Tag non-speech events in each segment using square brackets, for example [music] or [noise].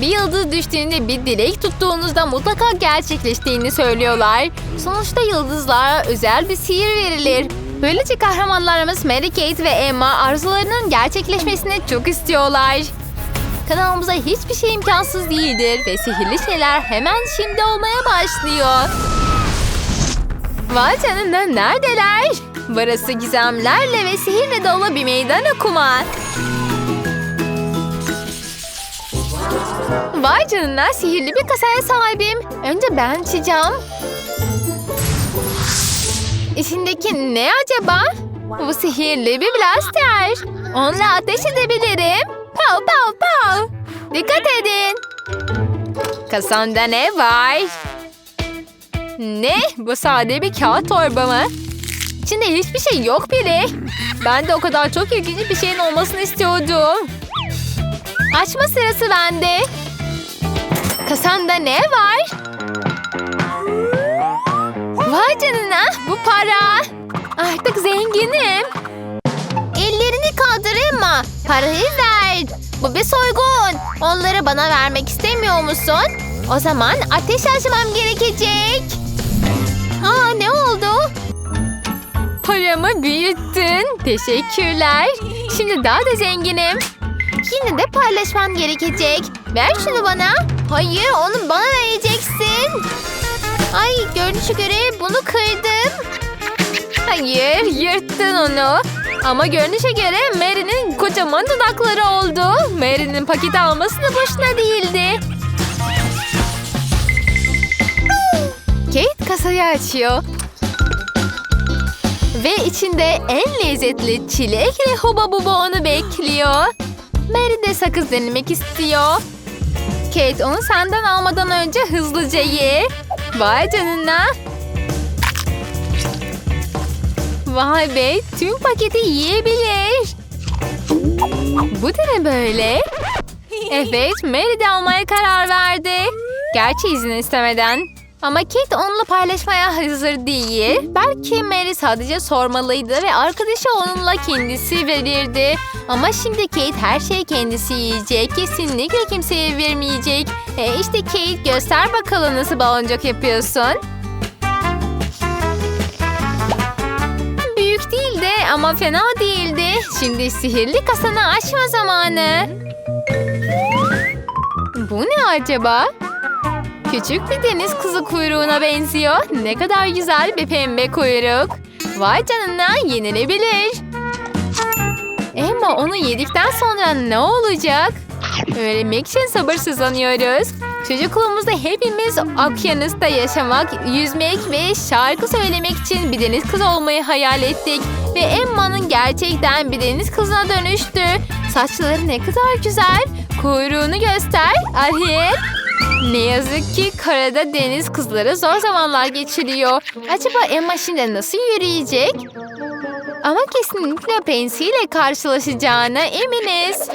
Bir yıldız düştüğünde bir dilek tuttuğunuzda mutlaka gerçekleştiğini söylüyorlar. Sonuçta yıldızlara özel bir sihir verilir. Böylece kahramanlarımız Mary Kate ve Emma arzularının gerçekleşmesini çok istiyorlar. Kanalımıza hiçbir şey imkansız değildir ve sihirli şeyler hemen şimdi olmaya başlıyor. Vay canına neredeler? Burası gizemlerle ve sihirle dolu bir meydan okuma. Vay canına sihirli bir kasaya sahibim. Önce ben açacağım. İçindeki ne acaba? Bu sihirli bir blaster. Onunla ateş edebilirim. Pow pow pow. Dikkat edin. Kasamda ne var? Ne? Bu sade bir kağıt torba mı? İçinde hiçbir şey yok bile. Ben de o kadar çok ilginç bir şeyin olmasını istiyordum. Açma sırası bende. Kasanda ne var? Vay canına bu para. Artık zenginim. Ellerini kaldır Emma. Parayı ver. Bu bir soygun. Onları bana vermek istemiyor musun? O zaman ateş açmam gerekecek. Aa ne oldu? Paramı büyüttün. Teşekkürler. Şimdi daha da zenginim. Yine de paylaşmam gerekecek. Ver şunu bana. Hayır onu bana vereceksin. Ay görünüşe göre bunu kırdım. Hayır yırttın onu. Ama görünüşe göre Mary'nin kocaman dudakları oldu. Mary'nin paketi alması da boşuna değildi. Kate kasayı açıyor. Ve içinde en lezzetli çilek ve huba buba onu bekliyor. Mary de sakız denemek istiyor. Kate onu senden almadan önce hızlıca ye. Vay canına. Vay be tüm paketi yiyebilir. Bu da ne böyle? [laughs] Evet Mary de almaya karar verdi. Gerçi izin istemeden. Ama Kate onunla paylaşmaya hazır değil. Belki Mary sadece sormalıydı ve arkadaşı onunla kendisi verirdi. Ama şimdi Kate her şeyi kendisi yiyecek. Kesinlikle kimseye vermeyecek. E işte Kate göster bakalım nasıl baloncuk yapıyorsun. Büyük değildi ama fena değildi. Şimdi sihirli kasanı açma zamanı. Bu ne acaba? Küçük bir deniz kızı kuyruğuna benziyor. Ne kadar güzel bir pembe kuyruk. Vay canına yenilebilir. Emma onu yedikten sonra ne olacak? Öğrenmek için sabırsızlanıyoruz. Çocukluğumuzda hepimiz okyanusta yaşamak, yüzmek ve şarkı söylemek için bir deniz kızı olmayı hayal ettik. Ve Emma'nın gerçekten bir deniz kızına dönüştü. Saçları ne kadar güzel. Kuyruğunu göster. Arif. Ne yazık ki karada deniz kızları zor zamanlar geçiriyor. Acaba Emma şimdi nasıl yürüyecek? Ama kesinlikle Pansy ile karşılaşacağına eminiz.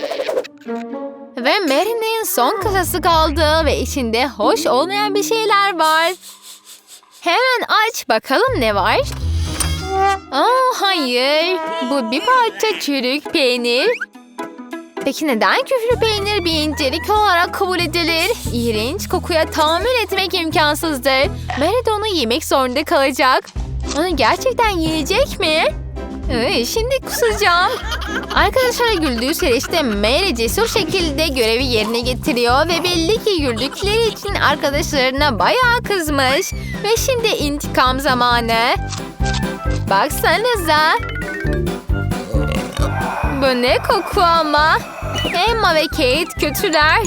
Ve Mary'nin son kasası kaldı ve içinde hoş olmayan bir şeyler var. Hemen aç bakalım ne var? Aa, hayır. Bu bir parça çürük peynir. Peki neden küflü peynir bir incelik olarak kabul edilir? İğrenç kokuya tahammül etmek imkansızdır. Mary onu yemek zorunda kalacak. Onu gerçekten yiyecek mi? Ee, şimdi kusacağım. Arkadaşlara güldüğü süreçte Mary cesur şekilde görevi yerine getiriyor ve belli ki güldükleri için arkadaşlarına bayağı kızmış. Ve şimdi intikam zamanı. Baksanıza. Bu ne koku ama. Emma ve Kate kötüler.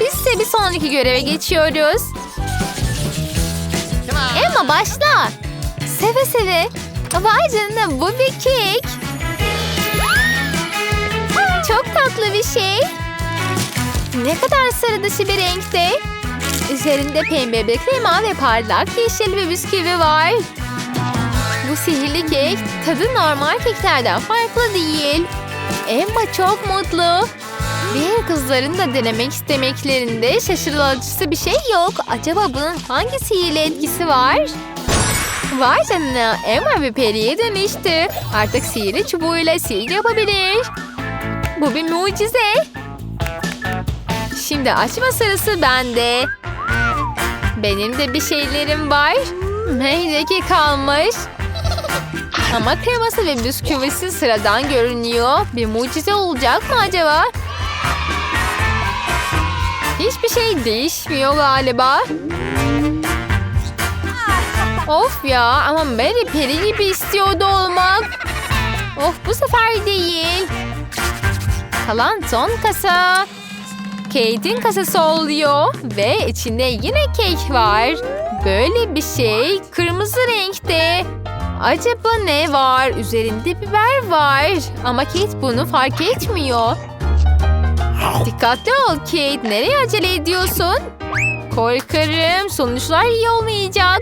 Biz ise bir sonraki göreve geçiyoruz. Emma başla. Seve seve. Vay canına bu bir kek. Çok tatlı bir şey. Ne kadar sarı dışı bir renkte. Üzerinde pembe bir krema ve parlak yeşil bir bisküvi var. Bu sihirli kek tadı normal keklerden farklı değil. Emma çok mutlu. Diğer kızların da denemek istemeklerinde şaşırtıcısı bir şey yok. Acaba bunun hangi sihirli etkisi var? Vay canına Emma bir periye dönüştü. Artık sihirli çubuğuyla sihir yapabilir. Bu bir mucize. Şimdi açma sırası bende. Benim de bir şeylerim var. Meydeki kalmış. Ama kreması ve bisküvisi sıradan görünüyor. Bir mucize olacak mı acaba? Hiçbir şey değişmiyor galiba. Of ya ama Mary peri gibi istiyordu olmak. Of bu sefer değil. Kalan son kasa. Kate'in kasası oluyor ve içinde yine kek var. Böyle bir şey kırmızı renkte. Acaba ne var? Üzerinde biber var. Ama Kate bunu fark etmiyor. Dikkatli ol Kate. Nereye acele ediyorsun? Korkarım sonuçlar iyi olmayacak.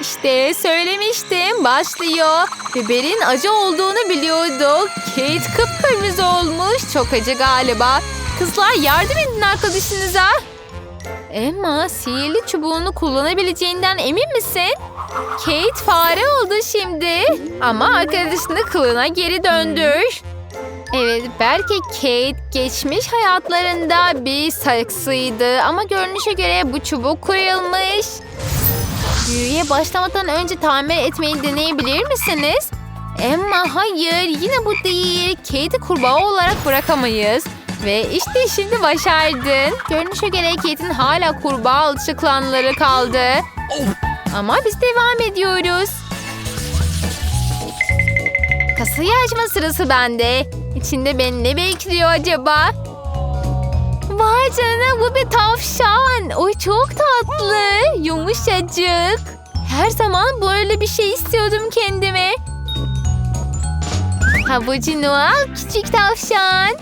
İşte söylemiştim başlıyor. Biberin acı olduğunu biliyorduk. Kate kıpkırmızı olmuş. Çok acı galiba. Kızlar yardım edin arkadaşınıza. Emma sihirli çubuğunu kullanabileceğinden emin misin? Kate fare oldu şimdi. Ama arkadaşını kılına geri döndür. Evet belki Kate geçmiş hayatlarında bir saksıydı ama görünüşe göre bu çubuk kırılmış. Büyüye başlamadan önce tamir etmeyi deneyebilir misiniz? Emma hayır yine bu değil. Kate'i kurbağa olarak bırakamayız. Ve işte şimdi başardın. Görünüşe göre Kate'in hala kurbağa alışıklanları kaldı. Ama biz devam ediyoruz. Kasayı açma sırası bende. İçinde beni ne bekliyor acaba? Vay canına bu bir tavşan. O çok tatlı. Yumuşacık. Her zaman böyle bir şey istiyordum kendime. Havucu Noel küçük tavşan.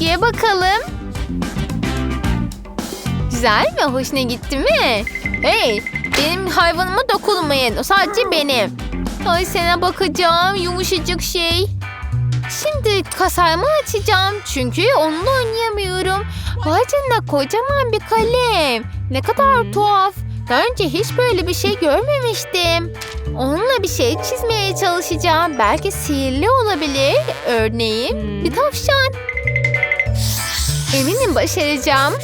Ye bakalım. Güzel mi? Hoşuna gitti mi? Hey benim hayvanıma dokunmayın. O sadece benim. Ay sana bakacağım yumuşacık şey. Şimdi kasayımı açacağım çünkü onunla oynayamıyorum. Vay canına kocaman bir kalem. Ne kadar tuhaf. Daha önce hiç böyle bir şey görmemiştim. Onunla bir şey çizmeye çalışacağım. Belki sihirli olabilir. Örneğin bir tavşan. Eminim başaracağım.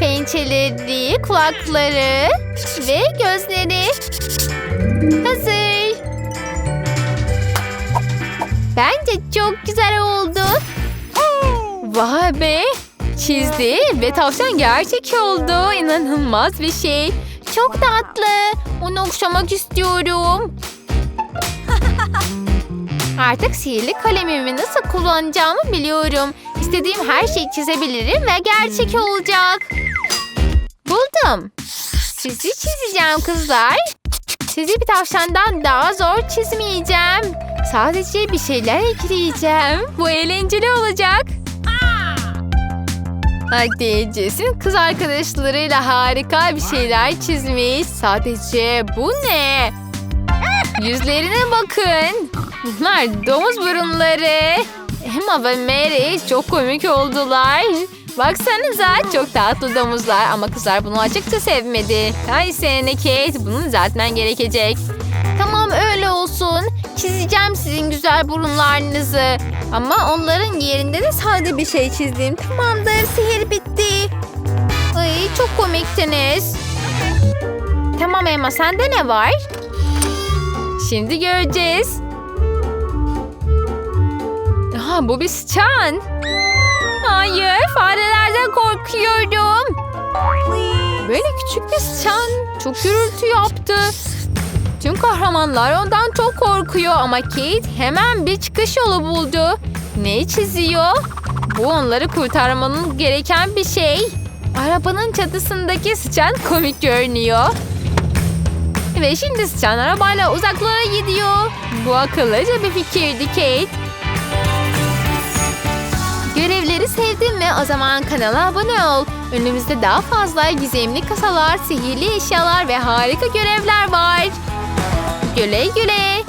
Pençeleri, kulakları ve gözleri. Hazır. Bence çok güzel oldu. Vay be. Çizdi ve tavşan gerçek oldu. İnanılmaz bir şey. Çok tatlı. Onu okşamak istiyorum. [laughs] Artık sihirli kalemimi nasıl kullanacağımı biliyorum. İstediğim her şeyi çizebilirim ve gerçek olacak. Buldum. Sizi çizeceğim kızlar. Sizi bir tavşandan daha zor çizmeyeceğim. Sadece bir şeyler ekleyeceğim. Bu eğlenceli olacak. Hadi Jess'in kız arkadaşlarıyla harika bir şeyler çizmiş. Sadece bu ne? Yüzlerine bakın. Bunlar domuz burunları. Emma ve Mary çok komik oldular. Baksanıza çok tatlı domuzlar ama kızlar bunu açıkça sevmedi. Ay sene Kate bunun zaten gerekecek. Tamam öyle olsun. Çizeceğim sizin güzel burunlarınızı. Ama onların yerinde de sade bir şey çizdim. Tamamdır sihir bitti. Ay çok komiktiniz. Tamam Emma sende ne var? Şimdi göreceğiz. Aha, bu bir sıçan. Hayır farelerden korkuyorum. Böyle küçük bir sıçan çok gürültü yaptı. Tüm kahramanlar ondan çok korkuyor ama Kate hemen bir çıkış yolu buldu. Ne çiziyor? Bu onları kurtarmanın gereken bir şey. Arabanın çatısındaki sıçan komik görünüyor. Ve şimdi sıçan arabayla uzaklara gidiyor. Bu akıllıca bir fikirdi Kate. Görevleri sevdin mi? O zaman kanala abone ol. Önümüzde daha fazla gizemli kasalar, sihirli eşyalar ve harika görevler var. Güle güle.